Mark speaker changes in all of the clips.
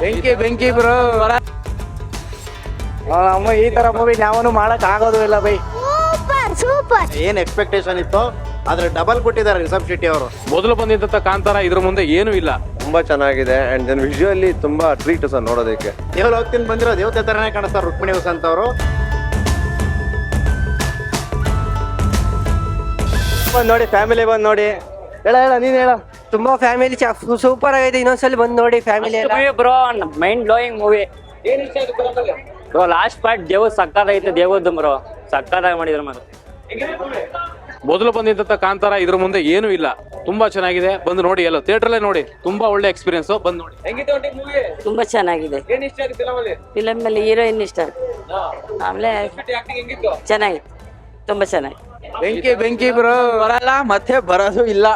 Speaker 1: ಬೆಂಕಿ ಬೆಂಕಿ ಬ್ರೋ ಅಮ್ಮ ಈ ತರ ಮೂವಿ ಯಾವನು ಮಾಡಕ್ ಆಗೋದು ಇಲ್ಲ ಬೈ.
Speaker 2: ಸೂಪರ್ ಸೂಪರ್
Speaker 3: ಏನ್ ಎಕ್ಸ್ಪೆಕ್ಟೇಷನ್ ಇತ್ತು? ಆದ್ರೆ ಡಬಲ್ ಕೊಟ್ಟಿದ್ದಾರೆ ರಿಷಬ್ ಶೆಟ್ಟಿ ಅವರು.
Speaker 4: ಮೊದಲು ಬಂದಿದ್ದಂತ ಕಾಂತಾರ ಇದ್ರ ಮುಂದೆ ಏನು ಇಲ್ಲ.
Speaker 5: ತುಂಬಾ ಚೆನ್ನಾಗಿದೆ ಅಂಡ್ ದೆನ್ ವಿಜುವಲಿ ತುಂಬಾ ಟ್ರೀಟ್ ಸರ್ ನೋಡೋದಕ್ಕೆ.
Speaker 3: ದೇವ್ರ ಹೋಗ್ತೀನಿ ಬಂದಿರೋ ದೇವತೆ ತರನೇ ಕಾಣಿಸ್ತಾರೆ ರುಕ್ಮಿಣಿ ವಸಂತ ಅವರು.
Speaker 1: ಬಂದ್ ನೋಡಿ ಫ್ಯಾಮಿಲಿ ಬಂದ್ ನೋಡಿ. ಹೇಳ ಹೇಳ ನೀನ್ ಹೇಳ. ತುಂಬಾ ಫ್ಯಾಮಿಲಿ ಸೂಪರ್ ಆಗೈತೆ ಇನ್ನೊಂದ್ಸಲ ಬಂದ್ ನೋಡಿ family
Speaker 6: bro mind blowing movie bro last part Dev ಸಕ್ಕತ್ತಾಗೈತೆ ದೇವದ್ದು ಬ್ರೋ ಸಕ್ಕತ್ತಾಗಿ ಮಾಡಿದ್ರು ಮಾತ್ರ.
Speaker 4: ಮೊದಲು ಬಂದಿದ್ದಂತ ಕಾಂತಾರ ಇದ್ರ ಮುಂದೆ ಏನೂ ಇಲ್ಲ. ತುಂಬಾ ಚೆನ್ನಾಗಿದೆ. ಬಂದು ನೋಡಿ ಎಲ್ಲ ಥಿಯೇಟರ್ಲೇ ನೋಡಿ. ತುಂಬಾ ಒಳ್ಳೆ ಎಕ್ಸ್ಪೀರಿಯನ್ಸ್ ಬಂದು ನೋಡಿ.
Speaker 7: ತುಂಬಾ ಚೆನ್ನಾಗಿದೆ. ಫಿಲಮ್ ಅಲ್ಲಿ ಹೀರೋಯಿನ್ ಇಷ್ಟ ಆಮೇಲೆ ಚೆನ್ನಾಗಿತ್ತು. ತುಂಬಾ ಚೆನ್ನಾಗಿ
Speaker 1: ಬೆಂಕಿ ಬೆಂಕಿ ಬ್ರೋ ಬರಲ್ಲ ಮತ್ತೆ ಬರೋದು ಇಲ್ಲ.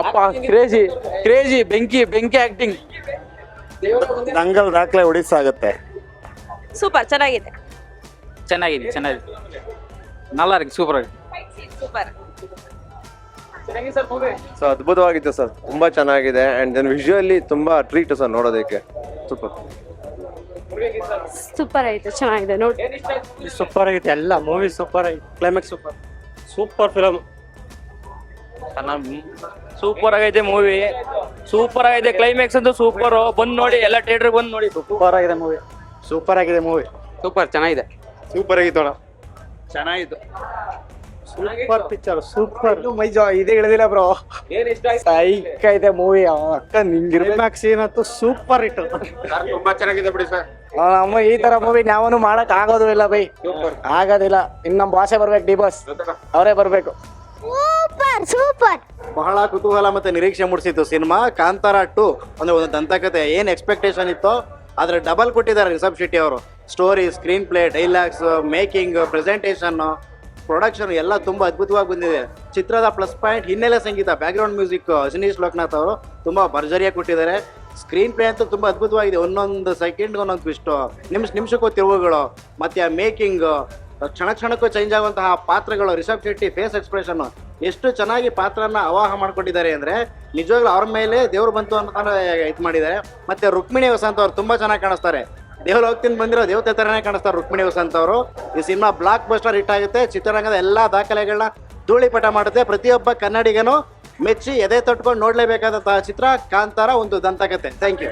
Speaker 1: ಅಪ್ಪ ಕ್ರೇಜಿ ಕ್ರೇಜಿ ಬೆಂಕಿ ಬೆಂಕಿ ಆಕ್ಟಿಂಗ್
Speaker 3: ದಂಗಲ್ ದಾಖಲೆ ಆಗುತ್ತೆ
Speaker 7: ಸೂಪರ್ ಚೆನ್ನಾಗಿದೆ.
Speaker 6: ಚೆನ್ನಾಗಿದೆ ಚೆನ್ನಾಗಿದೆ.
Speaker 4: ನಲ್ಲ ಸೂಪರ್ ಆಗಿ
Speaker 7: ಸೂಪರ್
Speaker 5: ಸೊ ಅದ್ಭುತವಾಗಿತ್ತು ಸರ್. ತುಂಬಾ ಚೆನ್ನಾಗಿದೆ. ಅಂಡ್ ದೆನ್ ವಿಜುವಲಿ ತುಂಬಾ ಟ್ರೀಟ್ ಸರ್ ನೋಡೋದಕ್ಕೆ. ಸೂಪರ್
Speaker 2: ಸೂಪರ್ ಆಯ್ತು ಚೆನ್ನಾಗಿದೆ ನೋಡಿ.
Speaker 1: ಸೂಪರ್ ಆಗಿದೆ ಎಲ್ಲ ಮೂವಿ ಸೂಪರ್ ಆಯ್ತು ಕ್ಲೈಮ್ಯಾಕ್ಸ್ ಸೂಪರ್ ಸೂಪರ್ ಫಿಲಮ್ ಚೆನ್ನಾಗಿ
Speaker 6: ಸೂಪರ್ ಆಗೈತೆ ಮೂವಿ ಸೂಪರ್ ಆಗೈತೆ ಕ್ಲೈಮ್ಯಾಕ್ಸ್ ಅಂತೂ ಸೂಪರ್ ಬಂದ್ ನೋಡಿ ಎಲ್ಲ ಥಿಯೇಟರ್ ಬಂದ್ ನೋಡಿ.
Speaker 1: ಸೂಪರ್ ಆಗಿದೆ ಮೂವಿ ಸೂಪರ್ ಆಗಿದೆ ಮೂವಿ
Speaker 4: ಸೂಪರ್ ಚೆನ್ನಾಗಿದೆ.
Speaker 5: ಸೂಪರ್ ಆಗಿತ್ತು ಅಣ್ಣ.
Speaker 1: ಚೆನ್ನಾಗಿತ್ತು. ಸೂಪರ್ ಪಿಕ್ಚರ್ ಸೂಪರ್ ಮೈ ಜಾ ಇದೇ ಹೇಳಿದಿಲ್ಲ ಬ್ರೋ ಸೈಕ್ ಐತೆ ಮೂವಿ ಅಕ್ಕ ನಿಂಗೆ ಸೀನ್ ಏನಂತೂ ಸೂಪರ್ ಇಟ್ಟು
Speaker 5: ತುಂಬಾ ಚೆನ್ನಾಗಿದೆ ಬಿಡಿ ಸರ್
Speaker 1: ಅಮ್ಮ ಈ ತರ ಮೂವಿ ಯಾವನು ಮಾಡಕ್ ಆಗೋದು ಇಲ್ಲ ಬೈ. ಆಗೋದಿಲ್ಲ. ಇನ್ ನಮ್ ಭಾಷೆ ಬರ್ಬೇಕು ಡಿ ಬಸ್ ಅವರೇ ಬರ್ಬೇಕು.
Speaker 2: ಸೂಪರ್ ಸೂಪರ್
Speaker 3: ಬಹಳ ಕುತೂಹಲ ಮತ್ತೆ ನಿರೀಕ್ಷೆ ಮೂಡಿಸಿತ್ತು ಸಿನಿಮಾ. ಕಾಂತಾರ ಟು ಅಂದ್ರೆ ಒಂದು ದಂತಕತೆ. ಏನ್ ಎಕ್ಸ್ಪೆಕ್ಟೇಷನ್ ಇತ್ತು ಆದ್ರೆ ಡಬಲ್ ಕೊಟ್ಟಿದ್ದಾರೆ ರಿಷಬ್ ಶೆಟ್ಟಿ ಅವರು. Story screenplay dialogues making presentation production ಎಲ್ಲ ತುಂಬಾ ಅದ್ಭುತವಾಗಿ ಬಂದಿದೆ. ಚಿತ್ರದ ಪ್ಲಸ್ ಪಾಯಿಂಟ್ ಹಿನ್ನೆಲೆ ಸಂಗೀತ ಬ್ಯಾಕ್ಗ್ರೌಂಡ್ ಮ್ಯೂಸಿಕ್ ಅಜನೀಶ್ ಲೋಕನಾಥ್ ಅವರು ತುಂಬಾ ಭರ್ಜರಿಯಾಗಿ ಕೊಟ್ಟಿದ್ದಾರೆ. ಸ್ಕ್ರೀನ್ ಪ್ಲೇ ಅಂತೂ ತುಂಬಾ ಅದ್ಭುತವಾಗಿದೆ. ಒಂದೊಂದು ಸೆಕೆಂಡ್ ಒಂದೊಂದು ಟ್ವಿಸ್ಟ್ ನಿಮಿಷ ನಿಮಿಷಕ್ಕೂ ತಿರುವುಗಳು. ಮತ್ತೆ ಆ ಮೇಕಿಂಗ್ ಕ್ಷಣ ಕ್ಷಣಕ್ಕೂ ಚೇಂಜ್ ಆಗುವಂತಹ ಪಾತ್ರಗಳು ರಿಷಬ್ ಶೆಟ್ಟಿ ಫೇಸ್ ಎಕ್ಸ್ಪ್ರೆಷನ್ ಎಷ್ಟು ಚೆನ್ನಾಗಿ ಪಾತ್ರನ ಅವಾಹ ಮಾಡ್ಕೊಂಡಿದ್ದಾರೆ ಅಂದ್ರೆ ನಿಜವಾಗ್ಲೂ ಅವ್ರ ಮೇಲೆ ದೇವ್ರು ಬಂತು ಅಂತ ಇದು ಮಾಡಿದ್ದಾರೆ. ಮತ್ತೆ ರುಕ್ಮಿಣಿ ವಸಂತ ಅವ್ರು ತುಂಬಾ ಚೆನ್ನಾಗಿ ಕಾಣಿಸ್ತಾರೆ. ದೇವ್ರು ಹೋಗ್ತೀನಿ ಬಂದಿರೋ ದೇವತೆ ತರನೇ ಕಾಣಿಸ್ತಾರೆ ರುಕ್ಮಿಣಿ ವಸಂತ ಅವರು. ಈ ಸಿನಿಮಾ ಬ್ಲಾಕ್ ಬಸ್ಟರ್ ಹಿಟ್ ಆಗುತ್ತೆ. ಚಿತ್ರರಂಗದ ಎಲ್ಲಾ ದಾಖಲೆಗಳನ್ನ ಧೂಳಿಪಟ ಮಾಡುತ್ತೆ. ಪ್ರತಿಯೊಬ್ಬ ಕನ್ನಡಿಗನು ಮೆಚ್ಚಿ ಎದೆ ತೊಟ್ಕೊಂಡು ನೋಡ್ಲೇಬೇಕಾದಂತಹ ಚಿತ್ರ ಕಾಂತಾರ ಒಂದು ದಂತಕತೆ. Thank you